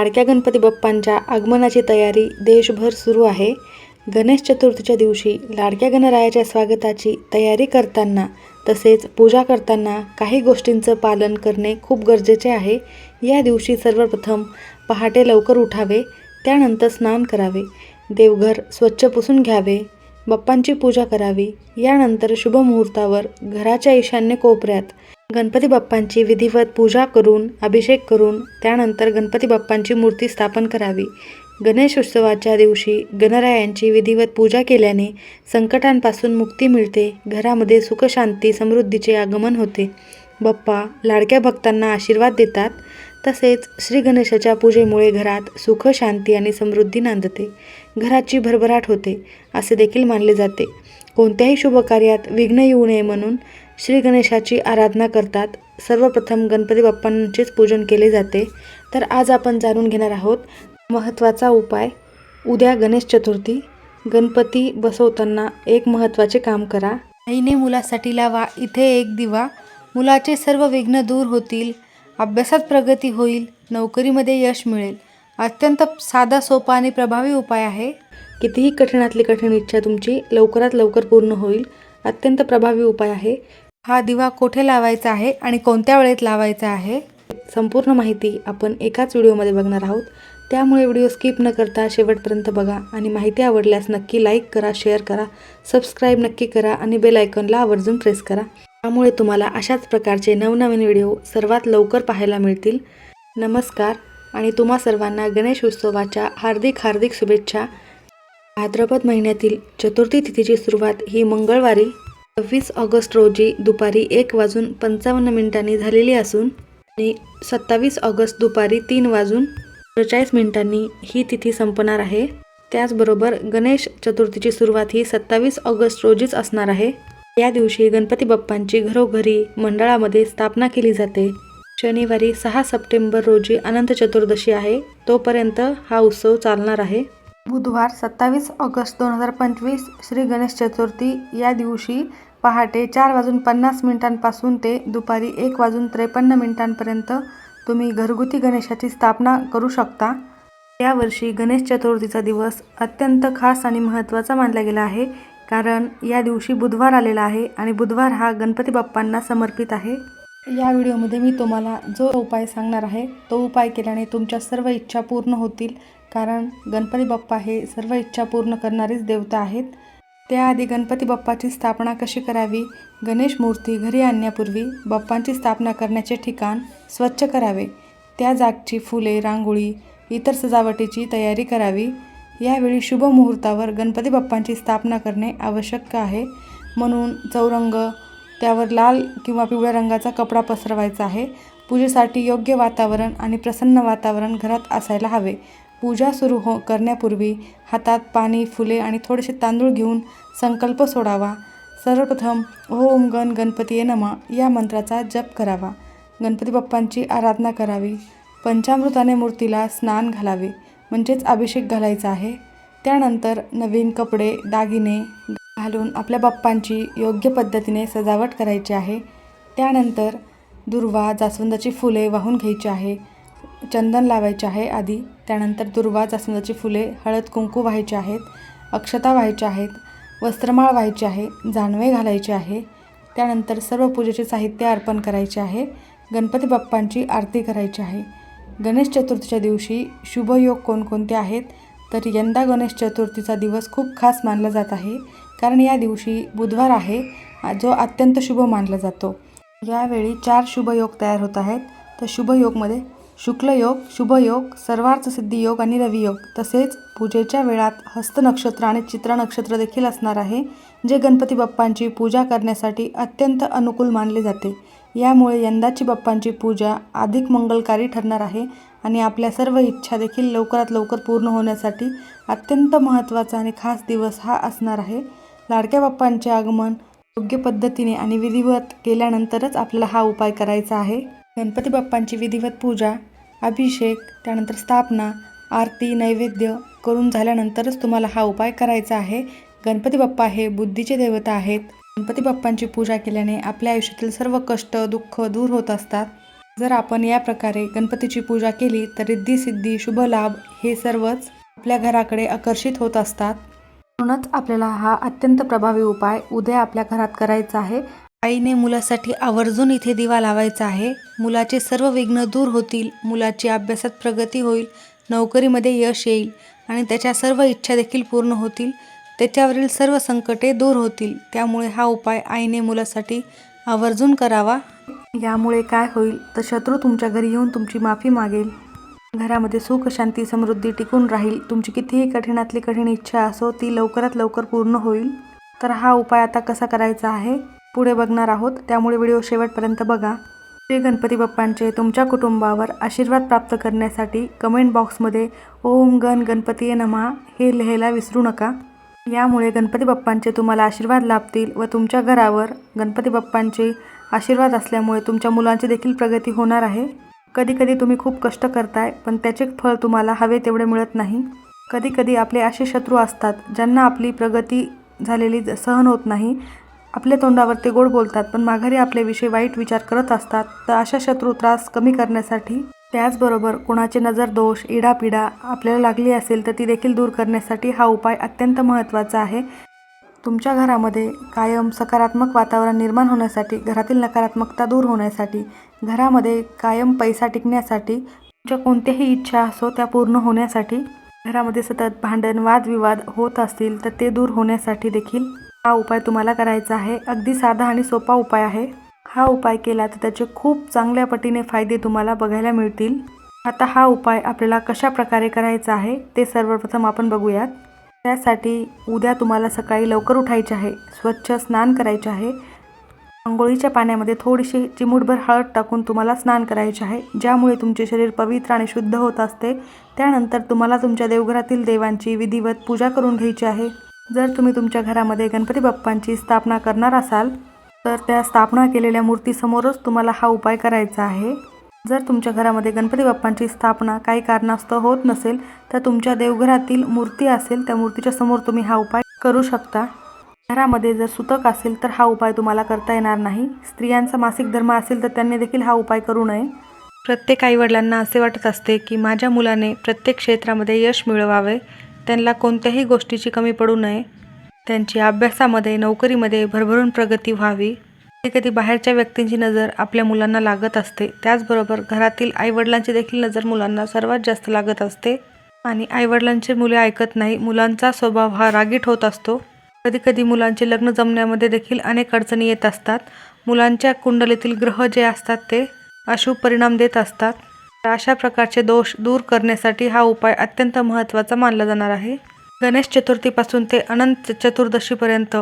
लाडक्या गणपती बाप्पांच्या आगमनाची तयारी देशभर सुरू आहे. गणेश चतुर्थीच्या दिवशी लाडक्या गणरायाच्या स्वागताची तयारी करताना तसेच पूजा करताना काही गोष्टींचं पालन करणे खूप गरजेचे आहे. या दिवशी सर्वप्रथम पहाटे लवकर उठावे त्यानंतर स्नान करावे देवघर स्वच्छ पुसून घ्यावे बाप्पांची पूजा करावी. यानंतर शुभ मुहूर्तावर घराच्या ईशान्य कोपऱ्यात गणपती बाप्पांची विधिवत पूजा करून अभिषेक करून त्यानंतर गणपती बाप्पांची मूर्ती स्थापन करावी. गणेश उत्सवाच्या दिवशी गणरायांची विधिवत पूजा केल्याने संकटांपासून मुक्ती मिळते. घरामध्ये सुखशांती समृद्धीचे आगमन होते. बाप्पा लाडक्या भक्तांना आशीर्वाद देतात. तसेच श्री गणेशाच्या पूजेमुळे घरात सुख शांती आणि समृद्धी नांदते. घराची भरभराट होते असे देखील मानले जाते. कोणत्याही शुभकार्यात विघ्न येऊ नये म्हणून श्री गणेशाची आराधना करतात. सर्वप्रथम गणपती बाप्पांचेच पूजन केले जाते. तर आज आपण जाणून घेणार आहोत महत्त्वाचा उपाय. उद्या गणेश चतुर्थी. गणपती बसवताना एक महत्त्वाचे काम करा. आईने मुलासाठी लावा इथे एक दिवा. मुलाचे सर्व विघ्न दूर होतील. अभ्यासात प्रगती होईल नोकरीमध्ये यश मिळेल. अत्यंत साधा सोपा आणि प्रभावी उपाय आहे. कितीही कठीणातली कठीण इच्छा तुमची लवकरात लवकर पूर्ण होईल. अत्यंत प्रभावी उपाय आहे. हा दिवा कोठे लावायचा आहे आणि कोणत्या वेळेत लावायचा आहे? संपूर्ण माहिती आपण एकाच व्हिडिओमध्ये बघणार आहोत. त्यामुळे व्हिडिओ स्किप न करता शेवटपर्यंत बघा आणि माहिती आवडल्यास नक्की लाईक करा शेअर करा सबस्क्राईब नक्की करा आणि बेल आयकॉनला आवर्जून प्रेस करा. त्यामुळे तुम्हाला अशाच प्रकारचे नवनवीन व्हिडिओ सर्वात लवकर पाहायला मिळतील. नमस्कार आणि तुम्हा सर्वांना गणेश उत्सवाच्या हार्दिक हार्दिक शुभेच्छा. भाद्रपद महिन्यातील चतुर्थी तिथीची सुरुवात ही मंगळवारी सव्वीस ऑगस्ट रोजी दुपारी एक वाजून पंचावन्न मिनिटांनी झालेली असून आणि सत्तावीस ऑगस्ट दुपारी तीन वाजून त्रेचाळीस मिनिटांनी ही तिथी संपणार आहे. त्याचबरोबर गणेश चतुर्थीची सुरुवात ही सत्तावीस ऑगस्ट रोजीच असणार आहे. या दिवशी गणपती बाप्पांची घरोघरी मंडळामध्ये स्थापना केली जाते. शनिवारी सहा सप्टेंबर रोजी अनंत चतुर्दशी आहे. तोपर्यंत हा उत्सव चालणार आहे. बुधवार सत्तावीस ऑगस्ट दोन हजार पंचवीस श्री गणेश चतुर्थी या दिवशी पहाटे चार वाजून पन्नास मिनिटांपासून ते दुपारी एक वाजून त्रेपन्न मिनिटांपर्यंत तुम्ही घरगुती गणेशाची स्थापना करू शकता. यावर्षी गणेश चतुर्थीचा दिवस अत्यंत खास आणि महत्त्वाचा मानला गेला आहे. कारण या दिवशी बुधवार आलेला आहे आणि बुधवार हा गणपती बाप्पांना समर्पित आहे. या व्हिडिओमध्ये मी तुम्हाला जो उपाय सांगणार आहे तो उपाय केल्याने तुमच्या सर्व इच्छा पूर्ण होतील. कारण गणपती बाप्पा हे सर्व इच्छा पूर्ण करणारीच देवता आहेत. त्याआधी गणपती बाप्पाची स्थापना कशी करावी? गणेश मूर्ती घरी आणण्यापूर्वी बाप्पांची स्थापना करण्याचे ठिकाण स्वच्छ करावे. त्या जागची फुले रांगोळी इतर सजावटीची तयारी करावी. यावेळी शुभ मुहूर्तावर गणपती बाप्पांची स्थापना करणे आवश्यक आहे. म्हणून चौरंग त्यावर लाल किंवा पिवळ्या रंगाचा कपडा पसरवायचा आहे. पूजेसाठी योग्य वातावरण आणि प्रसन्न वातावरण घरात असायला हवे. पूजा सुरू हो करण्यापूर्वी हातात पाणी फुले आणि थोडेसे तांदूळ घेऊन संकल्प सोडावा. सर्वप्रथम ओम गण गणपती नमा या मंत्राचा जप करावा. गणपती बाप्पांची आराधना करावी. पंचामृताने मूर्तीला स्नान घालावे. म्हणजेच अभिषेक घालायचा आहे. त्यानंतर नवीन कपडे दागिने घालून आपल्या बाप्पांची योग्य पद्धतीने सजावट करायची आहे. त्यानंतर दुर्वा जास्वंदाची फुले वाहून घ्यायची आहे. चंदन लावायचे आहे आधी. त्यानंतर दुर्वा जास्वंदाची फुले हळद कुंकू व्हायचे आहेत. अक्षता व्हायच्या आहेत. वस्त्रमाळ व्हायची आहे. जानवे घालायचे आहे. त्यानंतर सर्व पूजेचे साहित्य अर्पण करायचे आहे. गणपती बाप्पांची आरती करायची आहे. गणेश चतुर्थीच्या दिवशी शुभयोग कोणकोणते आहेत? तर यंदा गणेश चतुर्थीचा दिवस खूप खास मानला जात आहे. कारण या दिवशी बुधवार आहे जो अत्यंत शुभ मानला जातो. यावेळी चार शुभयोग तयार होत आहेत. तर शुभयोगमध्ये शुक्लयोग शुभयोग सर्वार्थ सिद्धी योग आणि रवियोग तसेच पूजेच्या वेळात हस्त नक्षत्र आणि चित्र नक्षत्र देखील असणार आहे जे गणपती बाप्पांची पूजा करण्यासाठी अत्यंत अनुकूल मानले जाते. यामुळे यंदाची बाप्पांची पूजा अधिक मंगलकारी ठरणार आहे आणि आपल्या सर्व इच्छा देखील लवकरात लवकर पूर्ण होण्यासाठी अत्यंत महत्त्वाचा आणि खास दिवस हा असणार आहे. लाडक्या बाप्पांचे आगमन योग्य पद्धतीने आणि विधिवत केल्यानंतरच आपल्याला हा उपाय करायचा आहे. गणपती बाप्पांची विधिवत पूजा अभिषेक त्यानंतर स्थापना आरती नैवेद्य करून झाल्यानंतरच तुम्हाला हा उपाय करायचा आहे. गणपती बाप्पा हे बुद्धीचे देवता आहेत. गणपती बाप्पांची पूजा केल्याने आपल्या आयुष्यातील सर्व कष्ट दुःख दूर होत असतात. जर आपण या प्रकारे गणपतीची पूजा केली तर रिद्धी सिद्धी शुभ लाभ हे सर्वच आपल्या घराकडे आकर्षित होत असतात. म्हणूनच आपल्याला हा अत्यंत प्रभावी उपाय उद्या आपल्या घरात करायचा आहे. आईने मुलासाठी आवर्जून इथे दिवा लावायचा आहे. मुलाचे सर्व विघ्न दूर होतील मुलाची अभ्यासात प्रगती होईल नोकरीमध्ये यश येईल आणि त्याच्या सर्व इच्छा देखील पूर्ण होतील. त्याच्यावरील सर्व संकटे दूर होतील. त्यामुळे हा उपाय आईने मुलासाठी आवर्जून करावा. यामुळे काय होईल? तर शत्रू तुमच्या घरी येऊन तुमची माफी मागेल. घरामध्ये सुख शांती समृद्धी टिकून राहील. तुमची कितीही कठीणातली कठीण इच्छा असो ती लवकरात लवकर पूर्ण होईल. तर हा उपाय आता कसा करायचा आहे? पुढे बघणार आहोत. त्यामुळे व्हिडिओ शेवटपर्यंत बघा. श्री गणपती बाप्पांचे तुमच्या कुटुंबावर आशीर्वाद प्राप्त करण्यासाठी कमेंट बॉक्समध्ये ओम गण गणपती नमहा हे लिहायला विसरू नका. यामुळे गणपती बाप्पांचे तुम्हाला आशीर्वाद लाभतील व तुमच्या घरावर गणपती बाप्पांचे आशीर्वाद असल्यामुळे तुमच्या मुलांची देखील प्रगती होणार आहे. कधीकधी तुम्ही खूप कष्ट करताय पण त्याचे फळ तुम्हाला हवे तेवढे मिळत नाही. कधीकधी आपले असे शत्रू असतात ज्यांना आपली प्रगती झालेली ज- सहन होत नाही. आपल्या तोंडावर ते गोड बोलतात पण माघारी आपल्याविषयी वाईट विचार करत असतात तर अशा शत्रू त्रास कमी करण्यासाठी त्याचबरोबर कुणाचे नजर दोष इडापिडा आपल्याला लागली असेल तर ती देखील दूर करण्यासाठी हा उपाय अत्यंत महत्त्वाचा आहे. तुमच्या घरामध्ये कायम सकारात्मक वातावरण निर्माण होण्यासाठी घरातील नकारात्मकता दूर होण्यासाठी घरामध्ये कायम पैसा टिकण्यासाठी तुमच्या कोणत्याही इच्छा असो त्या पूर्ण होण्यासाठी घरामध्ये सतत भांडण वादविवाद होत असतील तर ते दूर होण्यासाठी देखील हा उपाय तुम्हाला करायचा आहे. अगदी साधा आणि सोपा उपाय आहे. हा उपाय केला तर त्याचे खूप चांगल्या पटीने फायदे तुम्हाला बघायला मिळतील. आता हा उपाय आपल्याला कशा प्रकारे करायचा आहे ते सर्वप्रथम आपण बघूयात. त्यासाठी उद्या तुम्हाला सकाळी लवकर उठायचे आहे स्वच्छ स्नान करायचे आहे. आंघोळीच्या पाण्यामध्ये थोडीशी चिमूटभर हळद टाकून तुम्हाला स्नान करायचे आहे ज्यामुळे तुमचे शरीर पवित्र आणि शुद्ध होत असते. त्यानंतर तुम्हाला तुमच्या देवघरातील देवांची विधिवत पूजा करून घ्यायची आहे. जर तुम्ही तुमच्या घरामध्ये गणपती बाप्पांची स्थापना करणार असाल तर त्या स्थापना केलेल्या मूर्तीसमोरच तुम्हाला हा उपाय करायचा आहे. जर तुमच्या घरामध्ये गणपती बाप्पांची स्थापना काही कारणास्तव होत नसेल तर तुमच्या देवघरातील मूर्ती असेल त्या मूर्तीच्या समोर तुम्ही हा उपाय करू शकता. घरामध्ये जर सुतक असेल तर हा उपाय तुम्हाला करता येणार नाही. स्त्रियांचा मासिक धर्म असेल तर त्यांनी देखील हा उपाय करू नये. प्रत्येक आईवडिलांना असे वाटत असते की माझ्या मुलाने प्रत्येक क्षेत्रामध्ये यश मिळवावे. त्यांना कोणत्याही गोष्टीची कमी पडू नये. त्यांची अभ्यासामध्ये नोकरीमध्ये भरभरून प्रगती व्हावी. कधी कधी बाहेरच्या व्यक्तींची नजर आपल्या मुलांना लागत असते. त्याचबरोबर घरातील आईवडिलांची देखील नजर मुलांना सर्वात जास्त लागत असते. आणि आईवडिलांचे मुले ऐकत नाही मुलांचा स्वभाव हा रागीट होत असतो. कधी कधी मुलांचे लग्न जमण्यामध्ये देखील अनेक अडचणी येत असतात. मुलांच्या कुंडलीतील ग्रह जे असतात ते अशुभ परिणाम देत असतात. तर अशा प्रकारचे दोष दूर करण्यासाठी हा उपाय अत्यंत महत्त्वाचा मानला जाणार आहे. गणेश चतुर्थीपासून ते अनंत चतुर्दशीपर्यंत.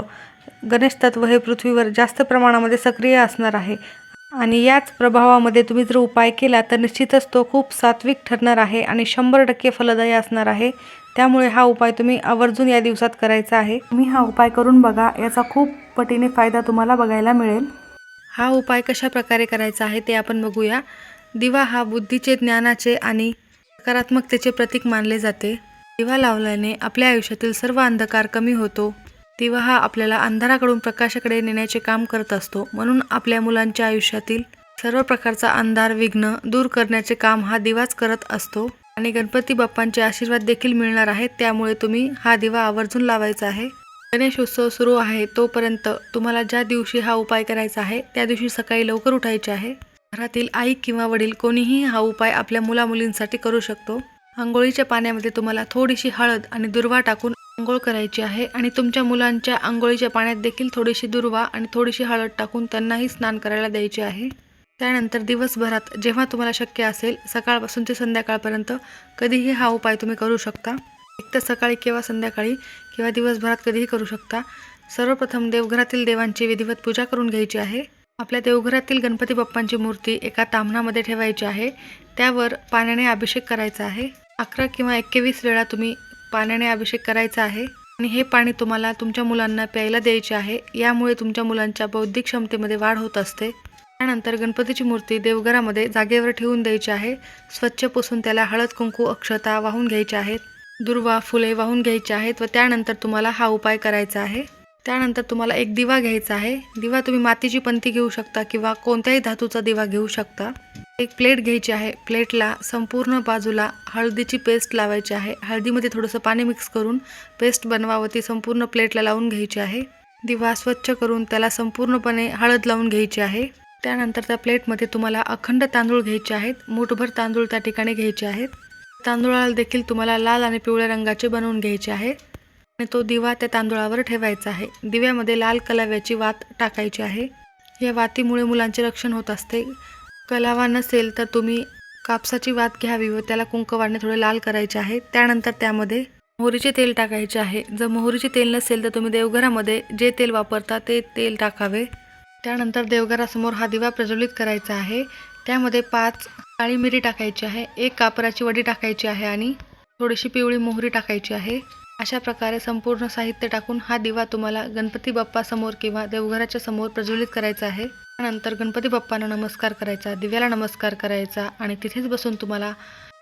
गणेश तत्व हे पृथ्वीवर जास्त प्रमाणामध्ये सक्रिय असणार आहे. आणि याच प्रभावामध्ये तुम्ही जर उपाय केला तर निश्चितच तो खूप सात्विक ठरणार आहे आणि शंभर टक्के फलदायी असणार आहे. त्यामुळे हा उपाय तुम्ही आवर्जून या दिवसात करायचा आहे. तुम्ही हा उपाय करून बघा याचा खूप पटीने फायदा तुम्हाला बघायला मिळेल. हा उपाय कशा प्रकारे करायचा आहे ते आपण बघूया. दिवा हा बुद्धीचे ज्ञानाचे आणि सकारात्मकतेचे प्रतीक मानले जाते. दिवा लावल्याने आपल्या आयुष्यातील सर्व अंधकार कमी होतो. दिवा हा आपल्याला अंधाराकडून प्रकाशाकडे नेण्याचे काम करत असतो. म्हणून आपल्या मुलांच्या आयुष्यातील सर्व प्रकारचा अंधार विघ्न दूर करण्याचे काम हा दिवाच करत असतो. आणि गणपती बाप्पांचे आशीर्वाद देखील मिळणार आहेत. त्यामुळे तुम्ही हा दिवा आवर्जून लावायचा आहे. गणेश उत्सव सुरू आहे. तोपर्यंत तुम्हाला ज्या दिवशी हा उपाय करायचा आहे त्या दिवशी सकाळी लवकर उठायचे आहे. घरातील आई किंवा वडील कोणीही हा उपाय आपल्या मुलामुलींसाठी करू शकतो. आंघोळीच्या पाण्यामध्ये तुम्हाला थोडीशी हळद आणि दुर्वा टाकून आंघोळ करायची आहे आणि तुमच्या मुलांच्या आंघोळीच्या पाण्यात देखील थोडीशी दुर्वा आणि थोडीशी हळद टाकून त्यांनाही स्नान करायला द्यायचे आहे. त्यानंतर दिवसभरात जेव्हा तुम्हाला शक्य असेल सकाळपासून ते संध्याकाळपर्यंत कधीही हा उपाय तुम्ही करू शकता. एक तर सकाळी किंवा संध्याकाळी किंवा दिवसभरात कधीही करू शकता. सर्वप्रथम देवघरातील देवांची विधिवत पूजा करून घ्यायची आहे. आपल्या देवघरातील गणपती बाप्पांची मूर्ती एका तामणामध्ये ठेवायची आहे. त्यावर पाण्याने अभिषेक करायचा आहे. अकरा किंवा एक्केवीस वेळा तुम्ही पाण्याने अभिषेक करायचा आहे आणि हे पाणी तुम्हाला तुमच्या मुलांना प्यायला द्यायचे आहे. यामुळे तुमच्या मुलांच्या बौद्धिक क्षमतेमध्ये वाढ होत असते. त्यानंतर गणपतीची मूर्ती देवघरामध्ये जागेवर ठेवून द्यायची आहे. स्वच्छ पुसून त्याला हळद कुंकू अक्षता वाहून घ्यायच्या आहेत. दुर्वा फुले वाहून घ्यायची आहेत व त्यानंतर तुम्हाला हा उपाय करायचा आहे. त्यानंतर तुम्हाला एक दिवा घ्यायचा आहे. दिवा तुम्ही मातीची पंथी घेऊ शकता किंवा कोणत्याही धातूचा दिवा घेऊ शकता. एक प्लेट घ्यायची आहे. प्लेटला संपूर्ण बाजूला हळदीची पेस्ट लावायची आहे. हळदीमध्ये थोडंसं पाणी मिक्स करून पेस्ट बनवावं ती संपूर्ण प्लेटला लावून घ्यायची आहे. दिवा स्वच्छ करून त्याला संपूर्णपणे हळद लावून घ्यायची आहे. त्यानंतर त्या प्लेटमध्ये तुम्हाला अखंड तांदूळ घ्यायचे आहेत. मूठभर तांदूळ त्या ठिकाणी घ्यायचे आहेत. तांदूळाला देखील तुम्हाला लाल आणि पिवळ्या रंगाचे बनवून घ्यायचे आहे. आणि तो दिवा त्या तांदूळावर ठेवायचा आहे. दिव्यामध्ये लाल कलाव्याची वात टाकायची आहे. या वातीमुळे मुलांचे रक्षण होत असते. कलावा नसेल तर तुम्ही कापसाची वात घ्यावी व त्याला कुंकवाने थोडे लाल करायचे आहे. त्यानंतर त्यामध्ये मोहरीचे तेल टाकायचे आहे. जर मोहरीचे तेल नसेल तर तुम्ही देवघरामध्ये जे तेल वापरता ते तेल टाकावे. त्यानंतर देवघरासमोर हा दिवा प्रज्वलित करायचा आहे. त्यामध्ये पाच काळी मिरी टाकायची आहे. एक कापराची वडी टाकायची आहे आणि थोडीशी पिवळी मोहरी टाकायची आहे. अशा प्रकारे संपूर्ण साहित्य टाकून हा दिवा तुम्हाला गणपती बाप्पा समोर किंवा देवघराच्या समोर प्रज्वलित करायचा आहे. त्यानंतर गणपती बाप्पांना नमस्कार करायचा दिव्याला नमस्कार करायचा आणि तिथेच बसून तुम्हाला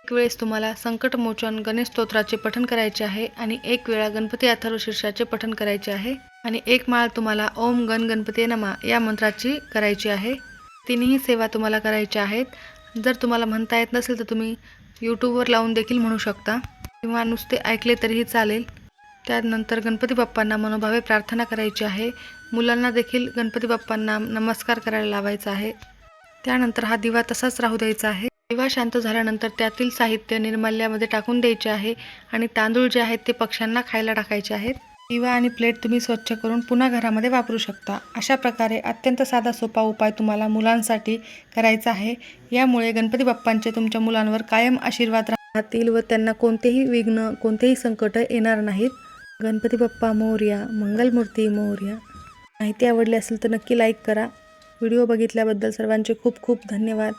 एक वेळेस तुम्हाला संकटमोचन गणेश स्तोत्राचे पठण करायचे आहे आणि एक वेळा गणपती अथर्व शीर्षाचे पठण करायचे आहे आणि एक माळ तुम्हाला ओम गण गणपती नमा या मंत्राची करायची आहे. तिन्ही सेवा तुम्हाला करायच्या आहेत. जर तुम्हाला म्हणता येत नसेल तर तुम्ही यूट्यूबवर लावून देखील म्हणू शकता. किंवा नुसते ऐकले तरीही चालेल. त्यानंतर गणपती बाप्पांना मनोभावे प्रार्थना करायची आहे. मुलांना देखील गणपती बाप्पांना नमस्कार करायला लावायचा आहे. त्यानंतर हा दिवा तसाच राहू द्यायचा आहे. दिवा शांत झाल्यानंतर त्यातील साहित्य निर्माल्यामध्ये टाकून द्यायचे आहे आणि तांदूळ जे आहेत ते पक्ष्यांना खायला टाकायचे आहेत. दिवा आणि प्लेट तुम्ही स्वच्छ करून पुन्हा घरामध्ये वापरू शकता. अशा प्रकारे अत्यंत साधा सोपा उपाय तुम्हाला मुलांसाठी करायचा आहे. यामुळे गणपती बाप्पांचे तुमच्या मुलांवर कायम आशीर्वाद राहतील व त्यांना कोणतेही विघ्न कोणतेही संकट येणार नाहीत. गणपती बाप्पा मोर्या मंगलमूर्ती मोर्या. माहिती आवडली असेल तर नक्की लाईक करा. व्हिडिओ बघितल्याबद्दल सर्वांचे खूप खूप धन्यवाद.